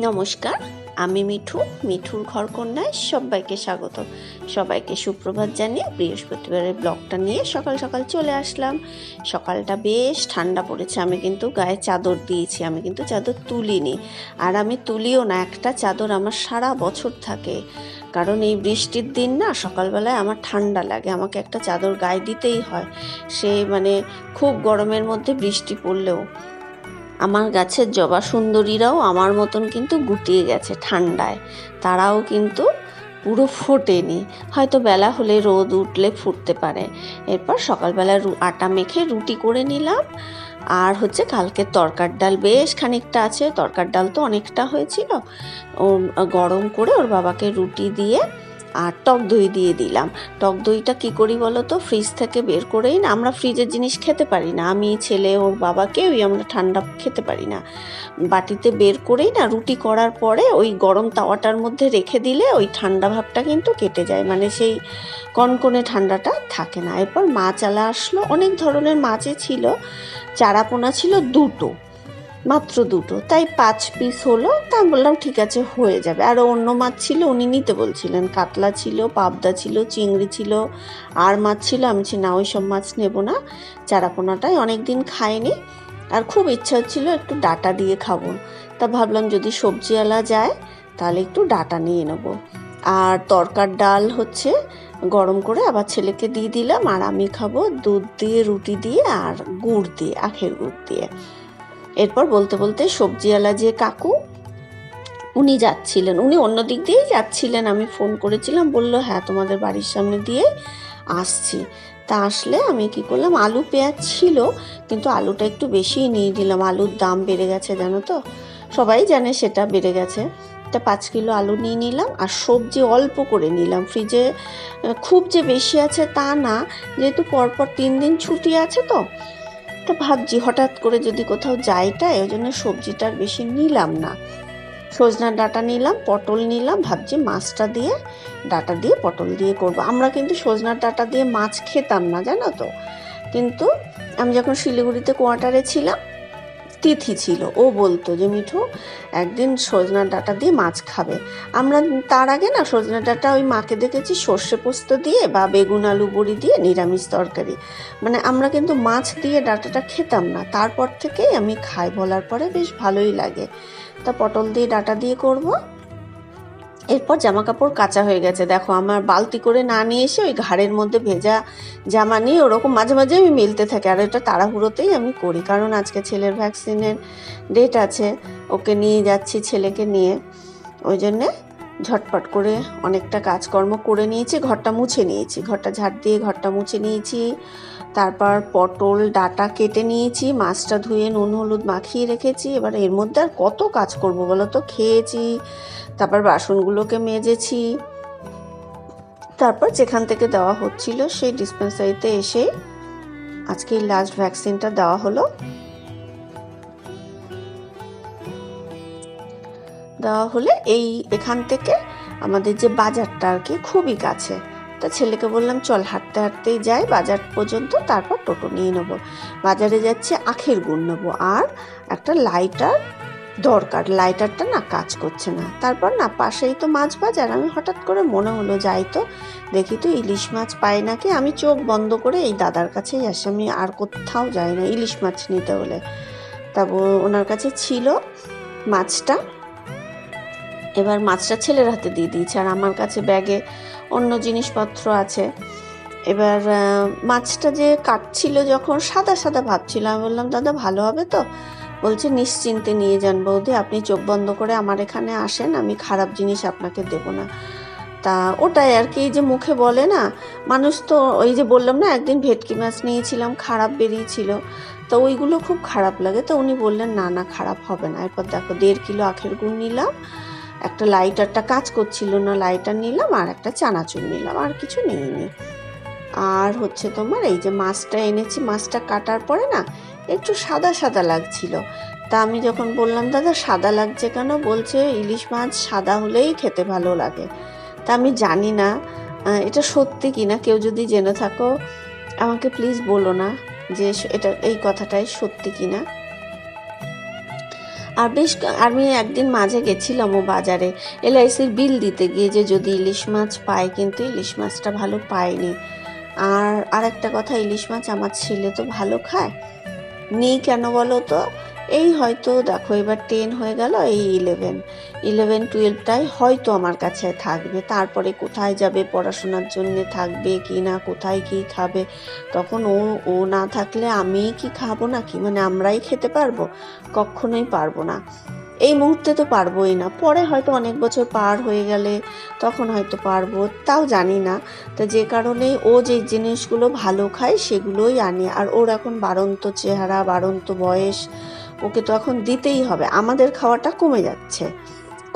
নমস্কার, আমি মিঠু, মিঠুর ঘরকন্যায় সবাইকে স্বাগত। সবাইকে সুপ্রভাত জানিয়ে বৃহস্পতিবারের ব্লগটা নিয়ে সকাল সকাল চলে আসলাম। সকালটা বেশ ঠান্ডা পড়েছে, আমি কিন্তু গায়ে চাদর দিয়েছি, আমি কিন্তু চাদর তুলিনি। আর আমি তুলিও না, একটা চাদর আমার সারা বছর থাকে। কারণ এই বৃষ্টির দিন না, সকালবেলায় আমার ঠান্ডা লাগে, আমাকে একটা চাদর গায়ে দিতেই হয়। সে মানে খুব গরমের মধ্যে বৃষ্টি পড়লেও। আমার গাছের জবা সুন্দরীরাও আমার মতন কিন্তু গুটিয়ে গেছে ঠান্ডায়। তারাও কিন্তু পুরো ফোটেনি। হয়তো বেলা হলে রোদ উঠলে ফুটতে পারে। এরপর সকালবেলা আটা মেখে রুটি করে নিলাম। আর হচ্ছে কালকে তরকার ডাল বেশ খানিকটা আছে। তরকার ডাল তো অনেকটা হয়েছিল। ও গরম করে ওর বাবাকে রুটি দিয়ে আর টক দই দিয়ে দিলাম। টক দইটা কি করি বলো তো? ফ্রিজ থেকে বের করেই না, আমরা ফ্রিজের জিনিস খেতে পারি না। আমি, ছেলে, ওর বাবা কেউই আমরা ঠান্ডা খেতে পারি না। বাটিতে বের করেই না রুটি করার পরে ওই গরম তাওয়াটার মধ্যে রেখে দিলে ওই ঠান্ডা ভাবটা কিন্তু কেটে যায়। মানে সেই কনকনে ঠান্ডাটা থাকে না। এরপর মাছ আলা আসলো। অনেক ধরনের মাছই ছিল। চারাপোনা ছিল দুটো। মাত্র দুটো, তাই পাঁচ পিস হলো, তা বললাম ঠিক আছে, হয়ে যাবে। আর অন্য মাছ ছিল, উনি নিতে বলছিলেন। কাতলা ছিল, পাবদা ছিল, চিংড়ি ছিল, আর মাছ ছিল, আমি বলছি, না, ওই সব মাছ নেব না। চারাপোনাটাই অনেক দিন খাইনি। আর খুব ইচ্ছা হচ্ছিল একটু ডাটা দিয়ে খাব। তা ভাবলাম, যদি সবজিওয়ালা যায়, তাহলে একটু ডাটা নিয়ে নেব। আর তরকার ডাল হচ্ছে, গরম করে আবার ছেলেকে দিয়ে দিলাম, আর আমি খাব দুধ দিয়ে, রুটি দিয়ে, আর গুড় দিয়ে, আখের গুড় দিয়ে। এরপর বলতে বলতে সবজিওয়ালা যে কাকু, উনি যাচ্ছিলেন। উনি অন্য দিক দিয়েই যাচ্ছিলেন। আমি ফোন করেছিলাম, বলল হ্যাঁ তোমাদের বাড়ির সামনে দিয়ে আসছি। তা আসলে আমি কি করলাম, আলু পেঁয়াজ ছিল, কিন্তু আলুটা একটু বেশিই নিয়ে নিলাম। আলুর দাম বেড়ে গেছে, জানো তো? সবাই জানে সেটা বেড়ে গেছে। তা পাঁচ কিলো আলু নিয়ে নিলাম আর সবজি অল্প করে নিলাম। ফ্রিজে, খুব যে বেশি আছে তা না, যেহেতু পরপর তিন দিন ছুটি আছে তো তা ভাবছি, হঠাৎ করে যদি কোথাও যাই তাই, ওই জন্য সবজিটা আর বেশি নিলাম না। সজনা ডাটা নিলাম, পটল নিলাম, ভাবছি মাছটা দিয়ে, ডাটা দিয়ে পটল দিয়ে করব। আমরা কিন্তু সজনার ডাটা দিয়ে মাছ খেতাম না, জানো তো? কিন্তু আমি যখন শিলিগুড়িতে কোয়ার্টারে ছিলাম তিথি ছিল। ও বলতো যে, মিঠু, একদিন সজনা ডাটা দিয়ে মাছ খাবে। আমরা তার আগে না সজনা ডাটা ওই মাকে দেখেছি সর্ষে পোস্ত দিয়ে বা বেগুন, আলু, বড়ি দিয়ে নিরামিষ তরকারি। মানে আমরা কিন্তু মাছ দিয়ে ডাটাটা খেতাম না। তারপর থেকেই আমি খাই বলার পরে বেশ ভালোই লাগে। তা পটল দিয়ে ডাটা দিয়ে করব? এরপর জামা কাপড় কাঁচা হয়ে গেছে। দেখো, আমার বালতি করে না নিয়ে এসে ওই ঘাড়ের মধ্যে ভেজা জামা নিয়ে ওরকম মাঝে মাঝে আমি মিলতে থাকি। আর এটা তাড়াহুড়োতেই আমি করি, কারণ আজকে ছেলের ভ্যাকসিনের ডেট আছে। ওকে নিয়ে যাচ্ছি ছেলেকে নিয়ে। ওই জন্যে ঝটপট করে অনেকটা কাজকর্ম করে নিয়েছি, ঘরটা মুছে নিয়েছি। ঘরটা ঝাড় দিয়ে ঘরটা মুছে নিয়েছি। তারপর পটল, ডাটা কেটে নিয়েছি, মাছটা ধুয়ে নুন, হলুদ মাখিয়ে রেখেছি। এবার এর মধ্যে আর কত কাজ করব বলো তো খেয়েছি, তারপর বাসনগুলোকে মেজেছি। তারপর যেখান থেকে দেওয়া হচ্ছিল সেই ডিসপেন্সারিতে এসে আজকে লাস্ট ভ্যাকসিনটা দেওয়া হলো। দেওয়া হলে এই এখান থেকে আমাদের যে বাজারটা আর কি খুবই কাছে। তা ছেলেকে বললাম, চল হাঁটতে হাঁটতেই যাই, বাজার পর্যন্ত তারপর টোটো নিয়ে নেব। বাজারে যাচ্ছি, আখের গুড় নেব। আর একটা লাইটার দরকার লাইটারটা না কাজ করছে না। তারপর না, পাশেই তো মাছ বাজার। আমি হঠাৎ করে মনে হলো, যাই তো, দেখি তো ইলিশ মাছ পাই নাকি? আমি চোখ বন্ধ করে এই দাদার কাছেই আসি। আমি আর কোথাও যাই না ইলিশ মাছ নিতে হলে। তারপর ওনার কাছে ছিল মাছটা। এবার মাছটা ছেলের হাতে দিয়ে দিয়েছে, আর আমার কাছে ব্যাগে অন্য জিনিসপত্র আছে। এবার মাছটা যে কাটছিল যখন সাদা সাদা ভাবছিল আমি বললাম, দাদা, ভালো হবে তো? বলছে, নিশ্চিন্তে নিয়ে যান বৌদি, আপনি চোখ বন্ধ করে আমার এখানে আসেন, আমি খারাপ জিনিস আপনাকে দেব না। তা ওটাই আর কি যে মুখে বলে না, মানুষ তো ওই যে বললাম না, একদিন ভেটকি মাছ নিয়েছিলাম, খারাপ বেরিয়েছিল। তো ওইগুলো খুব খারাপ লাগে। তো উনি বললেন, না না, খারাপ হবে না। এরপর দেখো, দেড় কিলো আখের গুড় নিলাম একটা লাইটারটা কাজ করছিল না লাইটার নিলাম আর একটা চানাচুর নিলাম, আর কিছু নিইনি। আর হচ্ছে তোমার এই যে মাছটা এনেছি, মাছটা কাটার পরে না একটু সাদা সাদা লাগছিল। তা আমি যখন বললাম, দাদা, সাদা লাগছে কেন? বলছে, ইলিশ মাছ সাদা হলেই খেতে ভালো লাগে। তা আমি জানি না এটা সত্যি কি না কেউ যদি জেনে থাকো, আমাকে প্লিজ বলো না যে এটা এই কথাটাই সত্যি কি না আর বেশ আমি একদিন মাঝে গেছিলাম ও বাজারে। এলআইসির বিল দিতে গিয়ে যে যদি ইলিশ মাছ পাই, কিন্তু ইলিশ মাছটা ভালো পাইনি। আর আরেকটা কথা, ইলিশ মাছ আমার ছেলে তো ভালো খায়। নেই কেন বলো তো? এই হয়তো দেখো, এবার টেন হয়ে গেল, এই ইলেভেন ইলেভেন টুয়েলভটাই হয়তো আমার কাছে থাকবে। তারপরে কোথায় যাবে, পড়াশোনার জন্য থাকবে কি না, কোথায় কি খাবে? তখন ও ও না থাকলে আমি কি খাব না কি মানে আমরাই খেতে পারব? কখনোই পারব না। এই মুহূর্তে তো পারবোই না। পরে হয়তো অনেক বছর পার হয়ে গেলে তখন হয়তো পারব, তাও জানি না। তো যে কারণে ও যে জিনিসগুলো ভালো খায় সেগুলোই আনি। আর ওর এখন বাড়ন্ত চেহারা, বাড়ন্ত বয়স ওকে তো এখন দিতেই হবে। আমাদের খাওয়াটা কমে যাচ্ছে।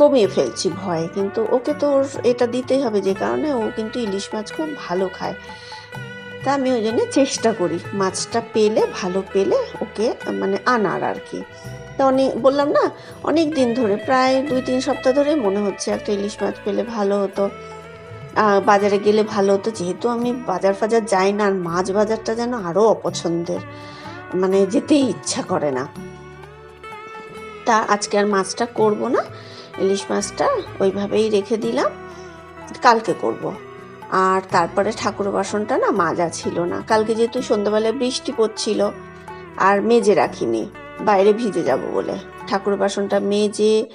কমিয়ে ফেলছি ভয়ে, কিন্তু ওকে তো ওর এটা দিতেই হবে যে কারণে ও কিন্তু ইলিশ মাছ খুব ভালো খায়। তা আমি ওই জন্য চেষ্টা করি মাছটা পেলে, ভালো পেলে ওকে মানে আনার আর কি। তা অনেক, বললাম না, অনেক দিন ধরে, প্রায় দুই তিন সপ্তাহ ধরে মনে হচ্ছে একটা ইলিশ মাছ পেলে ভালো হতো। বাজারে গেলে ভালো হতো, যেহেতু আমি বাজার ফাজার যাই না, আর মাছ বাজারটা যেন আরও অপছন্দের মানে যেতেই ইচ্ছা করে না। তা আজকে আর মাছটা করব না। ইলিশ মাছটা ওইভাবেই রেখে দিলাম। কালকে করব। আর তারপরে ঠাকুর বাসনটা না মাজা ছিল না। কালকে যেহেতু সন্ধ্যাবেলায় বৃষ্টি পড়ছিল, আর মেজে রাখিনি, বাইরে ভিজে যাব বলে। ঠাকুর বাসনটা মেজে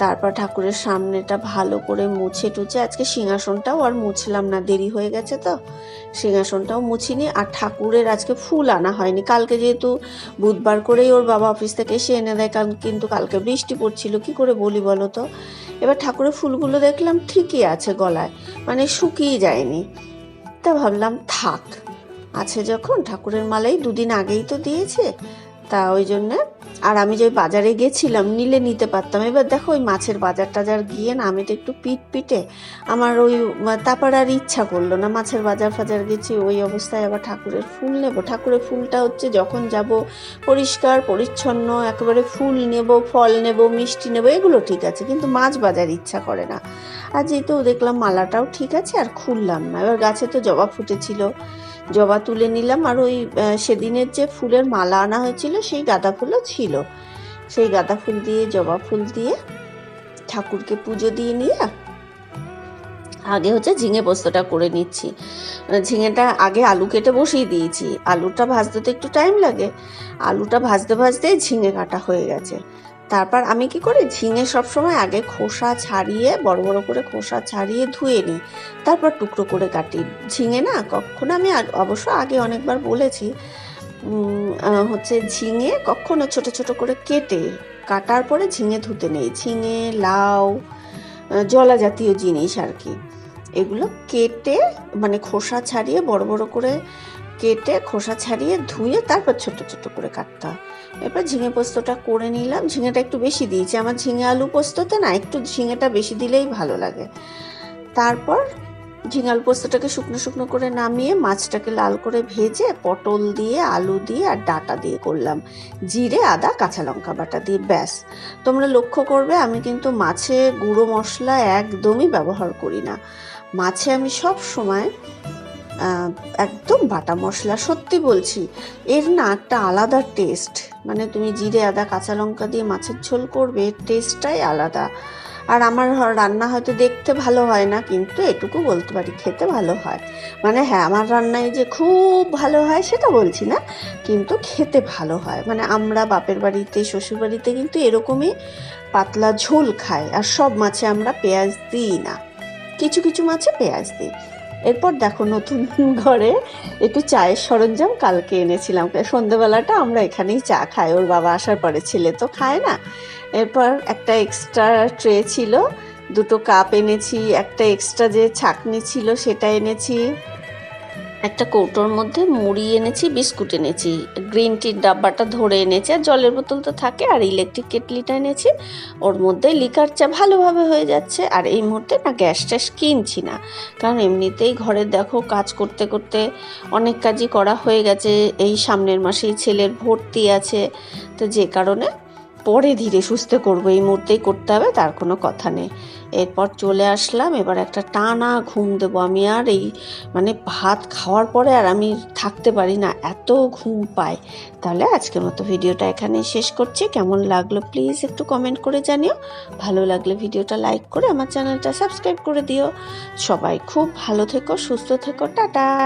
তারপর ঠাকুরের সামনেটা ভালো করে মুছে টুছে, আজকে সিংহাসনটাও আর মুছলাম না, দেরি হয়ে গেছে তো। সিংহাসনটাও মুছিনি, আর ঠাকুরের আজকে ফুল আনা হয়নি। কালকে যেহেতু বুধবার করেই ওর বাবা অফিস থেকে এসে এনে দেয় কারণ কিন্তু কালকে বৃষ্টি পড়ছিল, কি করে বলি বলো তো? এবার ঠাকুরের ফুলগুলো দেখলাম ঠিকই আছে গলায় মানে শুকিয়ে যায়নি। তা ভাবলাম, থাক, আছে যখন, ঠাকুরের মালাই দুদিন আগেই তো দিয়েছে। তা ওই জন্যে। আর আমি যে বাজারে গেছিলাম, নিলে নিতে পারতাম। এবার দেখো ওই মাছের বাজার টাজার গিয়ে না আমি তো একটু পিট পিটে আমার ওই তারপর আর ইচ্ছা করল না। মাছের বাজার ফাজার গেছি, ওই অবস্থায় আবার ঠাকুরের ফুল নেব। ঠাকুরের ফুলটা হচ্ছে যখন যাব পরিষ্কার, পরিচ্ছন্ন, একেবারে ফুল নেব, ফল নেব, মিষ্টি নেব, এগুলো ঠিক আছে। কিন্তু মাছ বাজার ইচ্ছা করে না। আর যেহেতু দেখলাম মালাটাও ঠিক আছে, আর খুললাম না। এবার গাছে তো জবা ফুটেছিল। জবা তুলে নিলাম আর ওই সেদিনের যে ফুলের মালা আনা হয়েছিল সেই গাঁদা ফুলও ছিল। সেই গাঁদা ফুল দিয়ে, জবা ফুল দিয়ে ঠাকুরকে পুজো দিয়ে নিয়ে আগে হচ্ছে ঝিঙে পোস্তটা করে নিচ্ছি। ঝিঙেটা আগে আলু কেটে বসিয়ে দিয়েছি। আলুটা ভাজতে তো একটু টাইম লাগে। আলুটা ভাজতে ভাজতে ঝিঙে কাটা হয়ে গেছে। তারপর আমি কি করি? ঝিঙে সবসময় আগে খোসা ছাড়িয়ে, বড় বড় করে খোসা ছাড়িয়ে ধুয়ে নিই। তারপর টুকরো করে কাটি। ঝিঙে না, কখনো আমি অবশ্য আগে অনেকবার বলেছি হচ্ছে ঝিঙে কখনো ছোট ছোট করে কেটে কাটার পরে ঝিঙে ধুতে নেই। ঝিঙে, লাউ জলা জাতীয় জিনিস আর কি। এগুলো কেটে মানে খোসা ছাড়িয়ে, বড় বড় করে কেটে, খোসা ছাড়িয়ে ধুয়ে তারপর ছোট ছোট করে কাটতে হয়। এরপর ঝিঙে পোস্তটা করে নিলাম। ঝিঙেটা একটু বেশি দিয়েছি। আমার ঝিঙে আলু পোস্ততে না একটু ঝিঙেটা বেশি দিলেই ভালো লাগে। তারপর ঝিঙে আলু পোস্তটাকে শুকনো শুকনো করে নামিয়ে মাছটাকে লাল করে ভেজে পটল দিয়ে, আলু দিয়ে আর ডাটা দিয়ে করলাম। জিরে, আদা, কাঁচা লঙ্কা বাটা দিয়ে ব্যাস। তোমরা লক্ষ্য করবে, আমি কিন্তু মাছে গুঁড়ো মশলা একদমই ব্যবহার করি না। মাছে আমি সব সময় একদম বাটা মশলা, সত্যি বলছি। এর না একটা আলাদা টেস্ট মানে তুমি জিরে, আদা, কাঁচা লঙ্কা দিয়ে মাছের ঝোল করবে টেস্টটাই আলাদা। আর আমার রান্না হয়তো দেখতে ভালো হয় না, কিন্তু এটুকু বলতে পারি, খেতে ভালো হয়। মানে হ্যাঁ আমার রান্নায় যে খুব ভালো হয়, সেটা বলছি না, কিন্তু খেতে ভালো হয়। মানে আমরা বাপের বাড়িতে, শ্বশুর বাড়িতে কিন্তু এরকমই পাতলা ঝোল খাই, আর সব মাছে আমরা পেঁয়াজ দিই না। কিছু কিছু মাছে পেঁয়াজ দিই। এরপর দেখো নতুন ঘরে একটু চায়ের সরঞ্জাম কালকে এনেছিলাম। সন্ধেবেলাটা আমরা এখানেই চা খাই। ওর বাবা আসার পরে ছেলে তো খায় না। এরপর একটা এক্সট্রা ট্রে ছিল। দুটো কাপ এনেছি, একটা এক্সট্রা যে ছাকনি ছিল সেটা এনেছি। একটা কৌটোর মধ্যে মুড়ি এনেছি, বিস্কুট এনেছি। গ্রিন টির ডাব্বাটা ধরে এনেছি আর জলের বোতল তো থাকে আর ইলেকট্রিক কেটলিটা এনেছি। ওর মধ্যে লিকার চা ভালোভাবে হয়ে যাচ্ছে আর এই মুহূর্তে না গ্যাস ট্যাস কিনছি না। কারণ এমনিতেই ঘরে দেখো কাজ করতে করতে অনেক কাজই করা হয়ে গেছে। এই সামনের মাসেই ছেলের ভর্তি আছে। তো যে কারণে পরে ধীরে সুস্থে করব, এই মুহূর্তেই করতে হবে, তার কোনো কথা নেই। এরপর চলে আসলাম, এবার একটা টানা ঘুম দেবো আমি, আর এই মানে ভাত খাওয়ার পরে আর আমি থাকতে পারি না, এত ঘুম পাই তাহলে আজকের মতো ভিডিওটা এখানেই শেষ করছি, কেমন লাগল প্লিজ একটু কমেন্ট করে জানিও, ভালো লাগলে ভিডিওটা লাইক করে আমার চ্যানেলটা সাবস্ক্রাইব করে দিও। সবাই খুব ভালো থেকো, সুস্থ থেকো, টাটা!